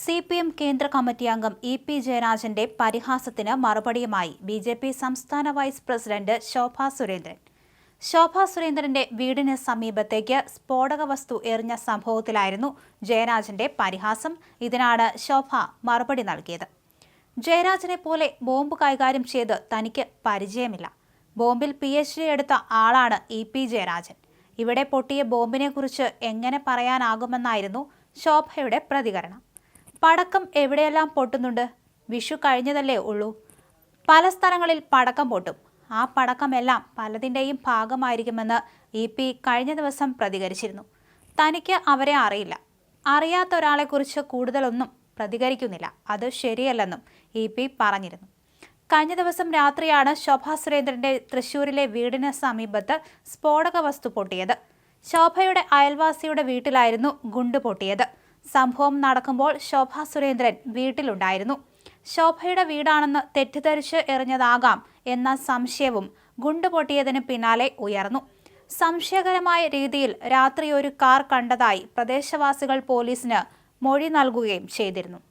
C P M കേന്ദ്ര committee അംഗം E P ജയരാജന്റെ പരിഹാസത്തിന് മറുപടിയുമായി ബി ജെ പി സംസ്ഥാന വൈസ് പ്രസിഡന്റ് ശോഭ സുരേന്ദ്രൻ. ശോഭ സുരേന്ദ്രന്റെ വീടിന് സമീപത്തേക്ക് സ്ഫോടക വസ്തു എറിഞ്ഞ സംഭവത്തിലായിരുന്നു ജയരാജന്റെ പരിഹാസം. ഇതിനാണ് ശോഭ മറുപടി നൽകിയത്. ജയരാജനെ പോലെ ബോംബ് കൈകാര്യം ചെയ്ത് തനിക്ക് പരിചയമില്ല. ബോംബിൽ പി എച്ച് ഡി എടുത്ത ആളാണ് ഇ പി ജയരാജൻ. ഇവിടെ പൊട്ടിയ ബോംബിനെക്കുറിച്ച് എങ്ങനെ പറയാനാകുമെന്നായിരുന്നു ശോഭയുടെ പ്രതികരണം. പടക്കം എവിടെയെല്ലാം പൊട്ടുന്നുണ്ട്? വിഷു കഴിഞ്ഞതല്ലേ ഉള്ളൂ. പല സ്ഥലങ്ങളിൽ പടക്കം പൊട്ടും. ആ പടക്കമെല്ലാം പലതിന്റെയും ഭാഗമായിരിക്കുമെന്ന് ഇ പി കഴിഞ്ഞ ദിവസം പ്രതികരിച്ചിരുന്നു. തനിക്ക് അവരെ അറിയില്ല. അറിയാത്ത ഒരാളെക്കുറിച്ച് കൂടുതലൊന്നും പ്രതികരിക്കുന്നില്ല. അത് ശരിയല്ലെന്നും ഇ പി പറഞ്ഞിരുന്നു. കഴിഞ്ഞ ദിവസം രാത്രിയാണ് ശോഭാ സുരേന്ദ്രന്റെ തൃശൂരിലെ വീടിന് സമീപത്ത് സ്ഫോടക വസ്തു പൊട്ടിയത്. ശോഭയുടെ അയൽവാസിയുടെ വീട്ടിലായിരുന്നു ഗുണ്ട് പൊട്ടിയത്. സംഭവം നടക്കുമ്പോൾ ശോഭ സുരേന്ദ്രൻ വീട്ടിലുണ്ടായിരുന്നു. ശോഭയുടെ വീടാണെന്ന് തെറ്റിദ്ധരിച്ച് എറിഞ്ഞതാകാം എന്ന സംശയവും ഗുണ്ടുപൊട്ടിയതിന് പിന്നാലെ ഉയർന്നു. സംശയകരമായ രീതിയിൽ രാത്രി ഒരു കാർ കണ്ടതായി പ്രദേശവാസികൾ പോലീസിന് മൊഴി നൽകുകയും ചെയ്തിരുന്നു.